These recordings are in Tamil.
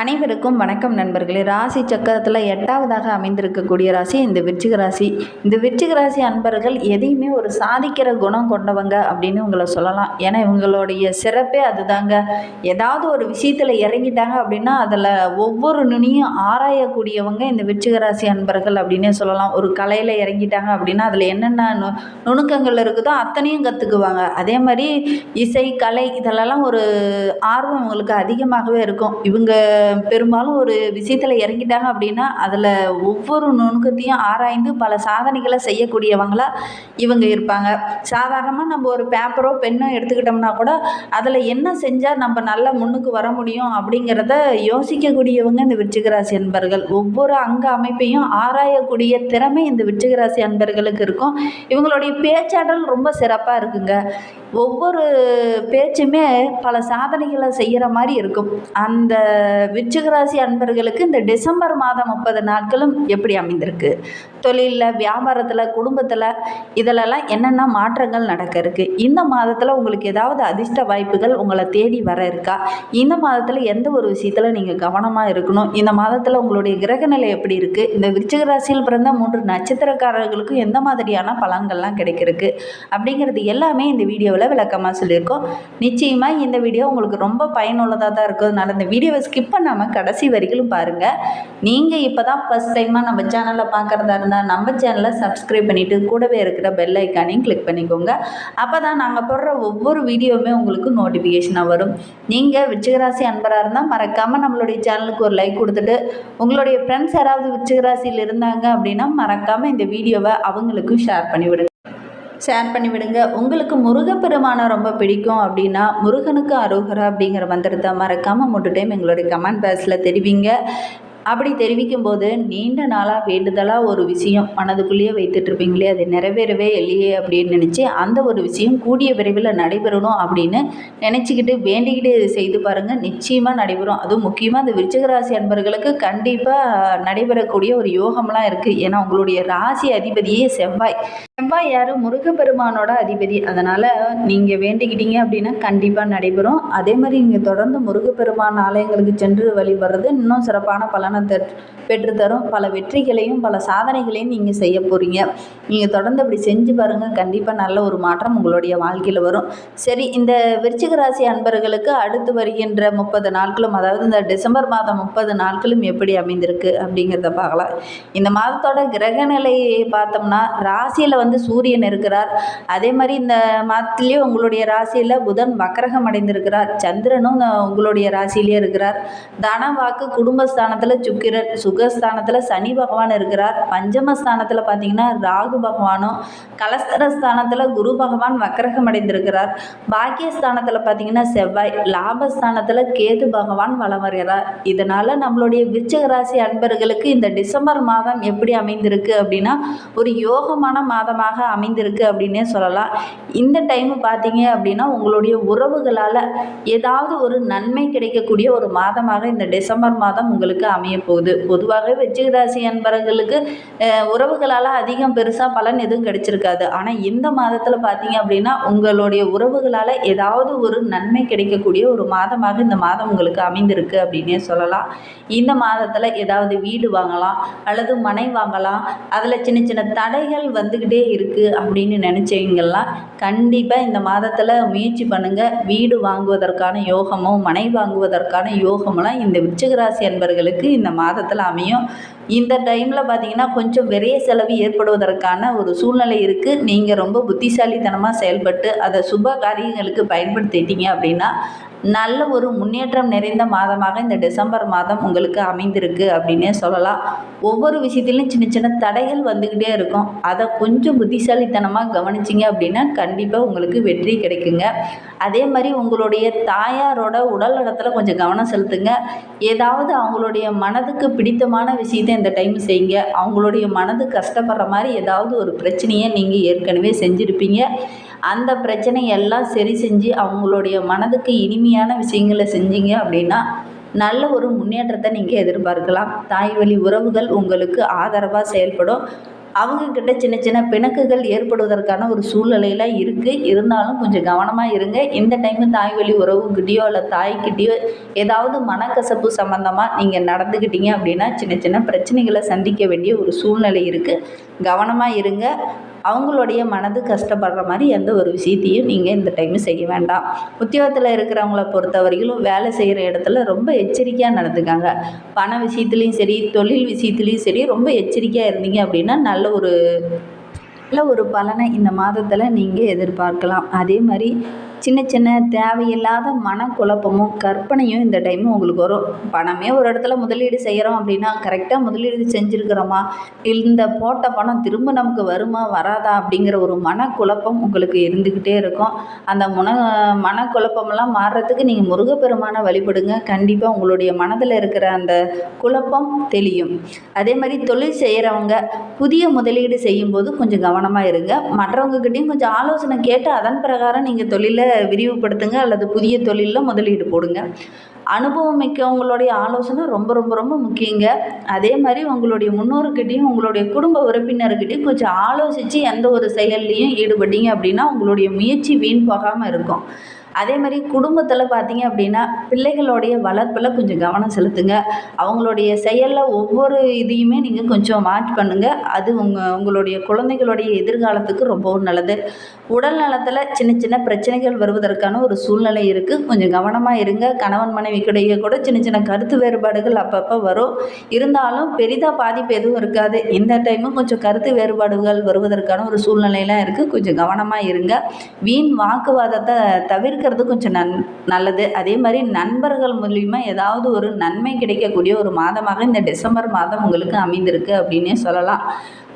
அனைவருக்கும் வணக்கம் நண்பர்களே. ராசி சக்கரத்தில் எட்டாவதாக அமைந்திருக்கக்கூடிய ராசி இந்த விருச்சிக ராசி. இந்த விருச்சிக ராசி அன்பர்கள் எதையுமே ஒரு சாதிக்கிற குணம் கொண்டவங்க அப்படின்னு உங்களை சொல்லலாம். ஏன்னா இவங்களுடைய சிறப்பே அதுதாங்க. ஏதாவது ஒரு விஷயத்தில் இறங்கிட்டாங்க அப்படின்னா அதில் ஒவ்வொரு நுனியும் ஆராயக்கூடியவங்க இந்த விருச்சிக ராசி அன்பர்கள் அப்படின்னே சொல்லலாம். ஒரு கலையில் இறங்கிட்டாங்க அப்படின்னா அதில் என்னென்ன நு நுணுக்கங்கள் இருக்குதோ அத்தனையும் கற்றுக்குவாங்க அதே மாதிரி இசை கலை இதெல்லாம் ஒரு ஆர்வம் இவங்களுக்கு அதிகமாகவே இருக்கும். இவங்க பெரும்பாலும் ஒரு விஷயத்தில் இறங்கிட்டாங்க அப்படின்னா அதில் ஒவ்வொரு நுணுக்கத்தையும் ஆராய்ந்து பல சாதனைகளை செய்யக்கூடியவங்களாக இவங்க இருப்பாங்க. சாதாரணமாக நம்ம ஒரு பேப்பரோ பெண்ணோ எடுத்துக்கிட்டோம்னா கூட அதில் என்ன செஞ்சால் நம்ம நல்லா முன்னுக்கு வர முடியும் அப்படிங்கிறத யோசிக்கக்கூடியவங்க இந்த விருச்சிகராசி அன்பர்கள். ஒவ்வொரு அங்க அமைப்பையும் ஆராயக்கூடிய திறமை இந்த விருச்சிகராசி அன்பர்களுக்கு இருக்கும். இவங்களுடைய பேச்சாற்றல் ரொம்ப சிறப்பாக இருக்குங்க. ஒவ்வொரு பேச்சுமே பல சாதனைகளை செய்கிற மாதிரி இருக்கும். அந்த விருச்சிகராசி அன்பர்களுக்கு இந்த டிசம்பர் மாதம் முப்பது நாட்களும் எப்படி அமைந்திருக்கு? தொழிலில் வியாபாரத்தில் குடும்பத்தில் இதிலெல்லாம் என்னென்ன மாற்றங்கள் நடக்க இருக்குது இந்த மாதத்தில் உங்களுக்கு ஏதாவது அதிர்ஷ்ட வாய்ப்புகள் உங்களை தேடி வர இருக்கா? இந்த மாதத்தில் எந்த ஒரு விஷயத்தில் நீங்கள் கவனமாக இருக்கணும்? இந்த மாதத்தில் உங்களுடைய கிரகநிலை எப்படி இருக்குது இந்த விருச்சிகராசியில் பிறந்த மூன்று நட்சத்திரக்காரர்களுக்கும் எந்த மாதிரியான பலன்கள்லாம் கிடைக்கிறதுக்கு? அப்படிங்கிறது எல்லாமே இந்த வீடியோவில் விளக்கமாக சொல்லியிருக்கோம். நிச்சயமாக இந்த வீடியோ உங்களுக்கு ரொம்ப பயனுள்ளதாக தான் இருக்கிறதுனால இந்த வீடியோவை ஸ்கிப் பண்ணாமல் கடைசி வரைக்கும் பாருங்கள் நீங்கள் இப்போ தான் ஃபஸ்ட் டைமாக நம்ம சேனலை பார்க்குறதா இருந்தால் நம்ம சேனலை சப்ஸ்கிரைப் பண்ணிவிட்டு கூடவே இருக்கிற பெல் ஐக்கானையும் கிளிக் பண்ணிக்கோங்க. அப்போ தான் நாங்கள் போடுற ஒவ்வொரு வீடியோவுமே உங்களுக்கு நோட்டிஃபிகேஷனாக வரும். நீங்கள் விச்சகராசி அன்பராக இருந்தால் மறக்காமல் நம்மளுடைய சேனலுக்கு ஒரு லைக் கொடுத்துட்டு உங்களுடைய ஃப்ரெண்ட்ஸ் யாராவது விச்சகராசியில் இருந்தாங்க அப்படின்னா மறக்காமல் இந்த வீடியோவை அவங்களுக்கும் ஷேர் பண்ணிவிடுங்க. ஷேர் பண்ணி விடுங்க. உங்களுக்கு முருகப்பெருமானை ரொம்ப பிடிக்கும் அப்படின்னா முருகனுக்கு அருகரா அப்படிங்கிற மந்திரத்தை மறக்காமல் மூன்று டைம் எங்களுடைய கமெண்ட் பாக்ஸில் தெரிவிங்க. அப்படி தெரிவிக்கும் போது நீண்ட நாளாக வேண்டுதலாக ஒரு விஷயம் மனதுக்குள்ளேயே வைத்துட்ருப்பீங்களே அது நிறைவேறவே இல்லையே அப்படின்னு நினச்சி அந்த ஒரு விஷயம் கூடிய விரைவில் நடைபெறணும் அப்படின்னு நினச்சிக்கிட்டு வேண்டிக்கிட்டு செய்து பாருங்கள் நிச்சயமாக நடைபெறும். அதுவும் முக்கியமாக அந்த விருச்சகராசி அன்பர்களுக்கு கண்டிப்பாக நடைபெறக்கூடிய ஒரு யோகம்லாம் இருக்குது ஏன்னா உங்களுடைய ராசி அதிபதியே செவ்வாய். செவ்வாயார் முருகப்பெருமானோட அதிபதி. அதனால் நீங்கள் வேண்டிக்கிட்டீங்க அப்படின்னா கண்டிப்பாக நடைபெறும். அதே மாதிரி நீங்கள் தொடர்ந்து முருகப்பெருமான் ஆலயங்களுக்கு சென்று வழிபடுறது இன்னும் சிறப்பான பலனை பெற் பெற்றுத்தரும். பல வெற்றிகளையும் பல சாதனைகளையும் நீங்கள் செய்ய போகிறீங்க நீங்கள் தொடர்ந்து அப்படி செஞ்சு பாருங்கள் கண்டிப்பாக நல்ல ஒரு மாற்றம் உங்களுடைய வாழ்க்கையில் வரும். சரி இந்த விருச்சிக ராசி அன்பர்களுக்கு அடுத்து வருகின்ற முப்பது நாட்களும் அதாவது இந்த டிசம்பர் மாதம் முப்பது நாட்களும் எப்படி அமைந்திருக்கு அப்படிங்கிறத பார்க்கலாம். இந்த மாதத்தோட கிரக நிலையை பார்த்தோம்னா ராசியில் வந்து சூரியன் இருக்கிறார். அதே மாதிரி இந்த மாதத்துலேயே உங்களுடைய ராசியில் புதன் வக்கரகம் அடைந்திருக்கிறார். சந்திரனும் உங்களுடைய ராசியிலே இருக்கிறார். தன வாக்கு குடும்பஸ்தானத்தில் சுக்கிரன் சுகஸ்தானத்தில் சனி பகவான் இருக்கிறார். பஞ்சமஸ்தானத்தில் பார்த்தீங்கன்னா ராகு பகவானும் கலஸ்தரஸ்தானத்தில் குரு பகவான் வக்கரகம் அடைந்திருக்கிறார். பாக்கியஸ்தானத்தில் பார்த்தீங்கன்னா செவ்வாய் லாபஸ்தானத்தில் கேது பகவான் வலம் வருகிறார். இதனால் நம்மளுடைய விருச்சக ராசி அன்பர்களுக்கு இந்த டிசம்பர் மாதம் எப்படி அமைந்திருக்கு அப்படின்னா ஒரு யோகமான மாதம் காலமாக அமைந்திருக்கு அப்படின்னே சொல்லலாம். இந்த டைம் பார்த்தீங்க அப்படின்னா உங்களுடைய உறவுகளால் ஏதாவது ஒரு நன்மை கிடைக்கக்கூடிய ஒரு மாதமாக இந்த டிசம்பர் மாதம் உங்களுக்கு அமைய போகுது பொதுவாகவே விருச்சிக ராசி அன்பர்களுக்கு உறவுகளால் அதிகம் பெருசாக பலன் எதுவும் கிடைச்சிருக்காது. ஆனால் இந்த மாதத்தில் பார்த்தீங்க அப்படின்னா உங்களுடைய உறவுகளால் ஏதாவது ஒரு நன்மை கிடைக்கக்கூடிய ஒரு மாதமாக இந்த மாதம் உங்களுக்கு அமைந்திருக்கு அப்படின்னே சொல்லலாம். இந்த மாதத்தில் ஏதாவது வீடு வாங்கலாம் அல்லது மனை வாங்கலாம். அதில் சின்ன சின்ன தடைகள் வந்துக்கிட்டே இருக்குது அப்படின்னு நினச்சவங்கெல்லாம் கண்டிப்பாக இந்த மாதத்தில் முயற்சி பண்ணுங்கள் வீடு வாங்குவதற்கான யோகமும் மனை வாங்குவதற்கான யோகமெல்லாம் இந்த விருச்சிக அன்பர்களுக்கு இந்த மாதத்தில் அமையும். இந்த டைமில் பார்த்தீங்கன்னா கொஞ்சம் விரைய செலவு ஏற்படுவதற்கான ஒரு சூழ்நிலை இருக்குது நீங்கள் ரொம்ப புத்திசாலித்தனமாக செயல்பட்டு அதை சுப காரியங்களுக்கு பயன்படுத்திட்டீங்க அப்படின்னா நல்ல ஒரு முன்னேற்றம் நிறைந்த மாதமாக இந்த டிசம்பர் மாதம் உங்களுக்கு அமைந்திருக்கு அப்படின்னே சொல்லலாம். ஒவ்வொரு விஷயத்துலையும் சின்ன சின்ன தடைகள் வந்துக்கிட்டே இருக்கும். அதை கொஞ்சம் புத்திசாலித்தனமாக கவனிச்சிங்க அப்படின்னா கண்டிப்பாக உங்களுக்கு வெற்றி கிடைக்குங்க. அதே மாதிரி உங்களுடைய தாயாரோட உடல் நலத்தில் கொஞ்சம் கவனம் செலுத்துங்க. ஏதாவது அவங்களுடைய மனதுக்கு பிடித்தமான விஷயத்தை இந்த டைம் செய்யுங்க. அவங்களுடைய மனது கஷ்டப்படுற மாதிரி ஏதாவது ஒரு பிரச்சனையை நீங்கள் ஏற்கனவே செஞ்சுருப்பீங்க. அந்த பிரச்சனையெல்லாம் சரி செஞ்சு அவங்களுடைய மனதுக்கு இனிமையான விஷயங்களை செஞ்சீங்க அப்படின்னா நல்ல ஒரு முன்னேற்றத்தை நீங்கள் எதிர்பார்க்கலாம். தாய் வழி உறவுகள் உங்களுக்கு ஆதரவாக செயல்படும். அவங்கக்கிட்ட சின்ன சின்ன பிணக்குகள் ஏற்படுவதற்கான ஒரு சூழ்நிலையெல்லாம் இருக்குது இருந்தாலும் கொஞ்சம் கவனமாக இருங்க. இந்த டைமு தாய் வழி உறவுக்கிட்டேயோ இல்லை தாய்க்கிட்டேயோ ஏதாவது மனக்கசப்பு சம்மந்தமாக நீங்கள் நடந்துக்கிட்டீங்க அப்படின்னா சின்ன சின்ன பிரச்சனைகளை சந்திக்க வேண்டிய ஒரு சூழ்நிலை இருக்குது கவனமாக இருங்க. அவங்களுடைய மனது கஷ்டப்படுற மாதிரி எந்த ஒரு விஷயத்தையும் நீங்கள் இந்த டைமு செய்ய வேண்டாம். உத்தியோகத்தில் இருக்கிறவங்கள பொறுத்த வரைக்கும் வேலை செய்கிற இடத்துல ரொம்ப எச்சரிக்கையாக நடந்துக்காங்க. பண விஷயத்துலேயும் சரி தொழில் விஷயத்துலேயும் சரி ரொம்ப எச்சரிக்கையாக இருந்தீங்க அப்படின்னா நல்ல ஒரு நல்ல ஒரு பலனை இந்த மாதத்தில் நீங்கள் எதிர்பார்க்கலாம். அதே மாதிரி சின்ன சின்ன தேவையில்லாத மனக்குழப்பமும் கற்பனையும் இந்த டைமும் உங்களுக்கு வரும். பணமே ஒரு இடத்துல முதலீடு செய்கிறோம் அப்படின்னா கரெக்டாக முதலீடு செஞ்சுருக்கிறோமா? இந்த போட்ட பணம் திரும்ப நமக்கு வருமா வராதா அப்படிங்கிற ஒரு மனக்குழப்பம் உங்களுக்கு இருந்துக்கிட்டே இருக்கும். அந்த முன மனக்குழப்பமெல்லாம் மாறுறதுக்கு நீங்கள் முருகப்பெருமானை வழிபடுங்க. கண்டிப்பாக உங்களுடைய மனதில் இருக்கிற அந்த குழப்பம் தெளியும். அதே மாதிரி தொழில் செய்கிறவங்க புதிய முதலீடு செய்யும்போது கொஞ்சம் கவனமாக இருங்க. மற்றவங்கக்கிட்டேயும் கொஞ்சம் ஆலோசனை கேட்டு அதன் பிரகாரம் நீங்கள் தொழிலை விரிவுபடுத்துங்க அல்லது புதிய தொழிலில் முதலீடு போடுங்க. அனுபவம் மிக்கவங்களுடைய ஆலோசனை ரொம்ப ரொம்ப ரொம்ப முக்கியங்க. அதே மாதிரி உங்களுடைய முன்னோர்கிட்டையும் உங்களுடைய குடும்ப உறுப்பினர்கிட்டையும் கொஞ்சம் ஆலோசித்து எந்த ஒரு செயல்லையும் ஈடுபட்டீங்க அப்படின்னா உங்களுடைய முயற்சி வீண் போகாமல் இருக்கும். அதே மாதிரி குடும்பத்தில் பார்த்தீங்க அப்படின்னா பிள்ளைகளுடைய வளர்ப்பில் கொஞ்சம் கவனம் செலுத்துங்க. அவங்களுடைய செயலில் ஒவ்வொரு இதையுமே நீங்கள் கொஞ்சம் வாட்ச் பண்ணுங்கள் அது உங்கள் உங்களுடைய குழந்தைகளுடைய எதிர்காலத்துக்கு ரொம்பவும் நல்லது. உடல் நலத்தில் சின்ன சின்ன பிரச்சனைகள் வருவதற்கான ஒரு சூழ்நிலை இருக்குது கொஞ்சம் கவனமாக இருங்க. கணவன் மனைவிக்கிடையே கூட சின்ன சின்ன கருத்து வேறுபாடுகள் அப்பப்போ வரும். இருந்தாலும் பெரிதாக பாதிப்பு எதுவும் இருக்காது. இந்த டைமும் கொஞ்சம் கருத்து வேறுபாடுகள் வருவதற்கான ஒரு சூழ்நிலையெல்லாம் இருக்குது கொஞ்சம் கவனமாக இருங்க. வீண் வாக்குவாதத்தை தவிர்க்க தவிர்க்கிறது கொஞ்சம் நன் நல்லது. அதே மாதிரி நண்பர்கள் மூலிமா ஏதாவது ஒரு நன்மை கிடைக்கக்கூடிய ஒரு மாதமாக இந்த டிசம்பர் மாதம் உங்களுக்கு அமைந்திருக்கு அப்படின்னே சொல்லலாம்.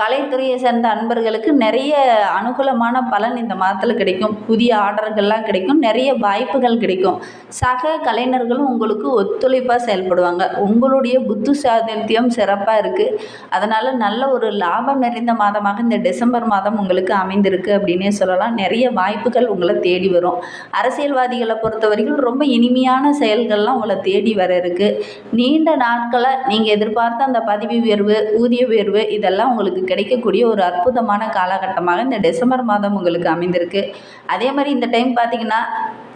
கலைத்துறையை சேர்ந்த அன்பர்களுக்கு நிறைய அனுகூலமான பலன் இந்த மாதத்தில் கிடைக்கும். புதிய ஆர்டர்கள்லாம் கிடைக்கும். நிறைய வாய்ப்புகள் கிடைக்கும். சக கலைஞர்களும் உங்களுக்கு ஒத்துழைப்பாக செயல்படுவாங்க. உங்களுடைய புத்து சாதித்தியம் சிறப்பாக இருக்குது அதனால் நல்ல ஒரு லாபம் நிறைந்த மாதமாக இந்த டிசம்பர் மாதம் உங்களுக்கு அமைந்திருக்கு அப்படின்னே சொல்லலாம். நிறைய வாய்ப்புகள் உங்களை தேடி வரும். அரசியல்வாதிகளை பொறுத்த வரைக்கும் ரொம்ப இனிமையான செயல்கள்லாம் உங்களை தேடி வர இருக்குது நீண்ட நாட்களை நீங்கள் எதிர்பார்த்த அந்த பதவி உயர்வு ஊதிய உயர்வு இதெல்லாம் உங்களுக்கு கிடைக்கக்கூடிய ஒரு அற்புதமான காலகட்டமாக இந்த டிசம்பர் மாதம் உங்களுக்கு அமைந்திருக்கு. அதே மாதிரி இந்த டைம் பார்த்தீங்கன்னா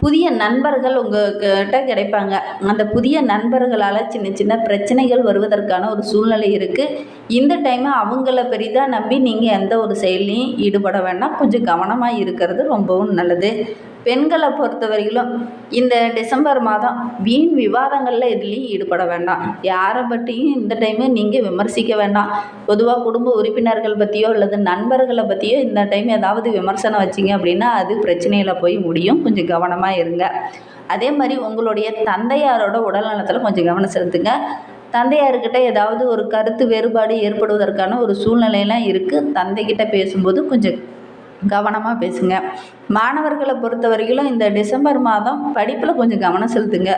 புதிய நண்பர்கள் உங்கள்கிட்ட கிடைப்பாங்க. அந்த புதிய நண்பர்களால் சின்ன சின்ன பிரச்சனைகள் வருவதற்கான ஒரு சூழ்நிலை இருக்குது இந்த டைமு அவங்கள பெரிதாக நம்பி நீங்கள் எந்த ஒரு செயல்லையும் ஈடுபட வேண்டாம். கொஞ்சம் கவனமாக இருக்கிறது ரொம்பவும் நல்லது. பெண்களை பொறுத்த வரையிலும் இந்த டிசம்பர் மாதம் வீண் விவாதங்களில் எதுலேயும் ஈடுபட வேண்டாம். யாரை பற்றியும் இந்த டைமு நீங்கள் விமர்சிக்க வேண்டாம். பொதுவாக குடும்ப உறுப்பினர்கள் பற்றியோ அல்லது நண்பர்களை பற்றியோ இந்த டைம் ஏதாவது விமர்சனம் வச்சிங்க அப்படின்னா அது பிரச்சனையில் போய் முடியும். கொஞ்சம் கவனமாக இருங்க. அதே மாதிரி உங்களுடைய தந்தையாரோட உடல் நலத்தில் கொஞ்சம் கவனம் செலுத்துங்க. தந்தையார்கிட்ட ஏதாவது ஒரு கருத்து வேறுபாடு ஏற்படுவதற்கான ஒரு சூழ்நிலையெல்லாம் இருக்குது தந்தைக்கிட்ட பேசும்போது கொஞ்சம் கவனமாக பேசுங்க. மாணவர்களை பொறுத்த வரைக்கும் இந்த டிசம்பர் மாதம் படிப்பில் கொஞ்சம் கவனம் செலுத்துங்க.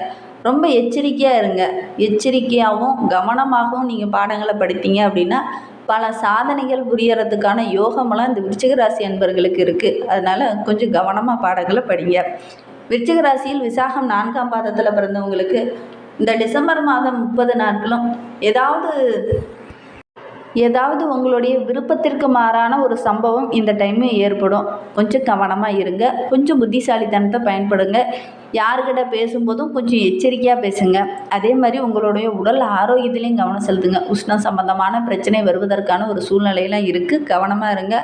ரொம்ப எச்சரிக்கையாக இருங்க. எச்சரிக்கையாகவும் கவனமாகவும் நீங்கள் பாடங்களை படித்தீங்க அப்படின்னா பல சாதனைகள் புரியறதுக்கான யோகமெல்லாம் இந்த விருச்சிக ராசி அன்பர்களுக்கு இருக்குது அதனால் கொஞ்சம் கவனமாக பாடங்களை படிங்க. விருச்சிக ராசியில் விசாகம் நான்காம் பாதத்தில் பிறந்தவங்களுக்கு இந்த டிசம்பர் மாதம் முப்பது நாட்களும் ஏதாவது ஏதாவது உங்களுடைய விருப்பத்திற்கு மாறான ஒரு சம்பவம் இந்த டைமு ஏற்படும். கொஞ்சம் கவனமாக இருங்க. கொஞ்சம் புத்திசாலித்தனத்தை பயன்படுங்க. யாருக்கிட்ட பேசும்போதும் கொஞ்சம் எச்சரிக்கையாக பேசுங்க. அதே மாதிரி உங்களுடைய உடல் ஆரோக்கியத்திலையும் கவனம் செலுத்துங்க. உஷ்ணம் சம்பந்தமான பிரச்சனை வருவதற்கான ஒரு சூழ்நிலையெல்லாம் இருக்குது கவனமாக இருங்க.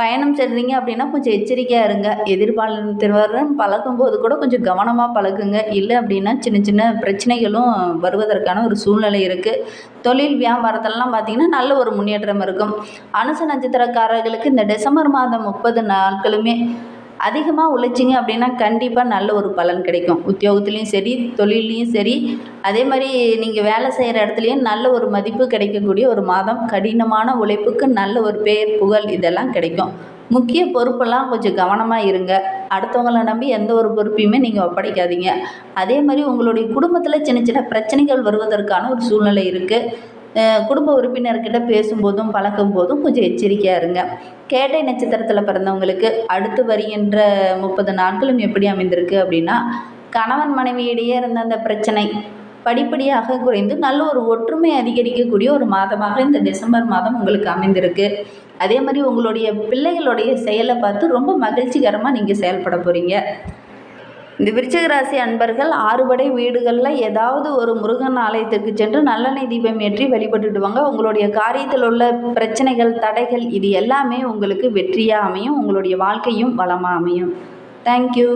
பயணம் செல்றீங்க அப்படின்னா கொஞ்சம் எச்சரிக்கையாக இருங்க. எதிர்பாலினத்தினருடன் பழகும்போது கூட கொஞ்சம் கவனமாக பழகுங்க. இல்லை அப்படின்னா சின்ன சின்ன பிரச்சனைகளும் வருவதற்கான ஒரு சூழ்நிலை இருக்குது தொழில் வியாபாரத்திலலாம் பார்த்திங்கன்னா நல்ல ஒரு முன்னேற்றம் இருக்கும். அனுச நட்சத்திரக்காரர்களுக்கு இந்த டிசம்பர் மாதம் முப்பது நாட்களுமே அதிகமாக உழைச்சிங்க அப்படின்னா கண்டிப்பாக நல்ல ஒரு பலன் கிடைக்கும். உத்தியோகத்துலேயும் சரி தொழில்லையும் சரி. அதே மாதிரி நீங்கள் வேலை செய்கிற இடத்துலையும் நல்ல ஒரு மதிப்பு கிடைக்கக்கூடிய ஒரு மாதம் கடினமான உழைப்புக்கு நல்ல ஒரு பேர் புகழ் இதெல்லாம் கிடைக்கும். முக்கிய பொறுப்பெல்லாம் கொஞ்சம் கவனமாக இருங்க. அடுத்தவங்கள நம்பி எந்த ஒரு பொறுப்பையுமே நீங்கள் ஒப்படைக்காதீங்க. அதே மாதிரி உங்களுடைய குடும்பத்தில் சின்ன சின்ன பிரச்சனைகள் வருவதற்கான ஒரு சூழ்நிலை இருக்குது குடும்ப உறுப்பினர்கிட்ட பேசும்போதும் பழகும் போதும் கொஞ்சம் எச்சரிக்கையாக இருங்க. கேட்டை நட்சத்திரத்தில் பிறந்தவங்களுக்கு அடுத்து வருகின்ற முப்பது நாட்களும் எப்படி அமைந்திருக்கு அப்படின்னா கணவன் மனைவியிடையே இருந்த அந்த பிரச்சனை படிப்படியாக குறைந்து நல்ல ஒரு ஒற்றுமை அதிகரிக்கக்கூடிய ஒரு மாதமாக இந்த டிசம்பர் மாதம் உங்களுக்கு அமைந்திருக்கு. அதே மாதிரி உங்களுடைய பிள்ளைகளுடைய செயலை பார்த்து ரொம்ப மகிழ்ச்சிகரமாக நீங்கள் செயல்பட போகிறீங்க இந்த விருச்சிக ராசி அன்பர்கள் ஆறுபடை வீடுகளில் ஏதாவது ஒரு முருகன் ஆலயத்திற்கு சென்று நல்லெண்ணெய் தீபம் ஏற்றி வழிபட்டுடுவாங்க. உங்களுடைய காரியத்தில் உள்ள பிரச்சனைகள் தடைகள் இது எல்லாமே உங்களுக்கு வெற்றியாக அமையும். உங்களுடைய வாழ்க்கையும் வளமாக அமையும். தேங்க்யூ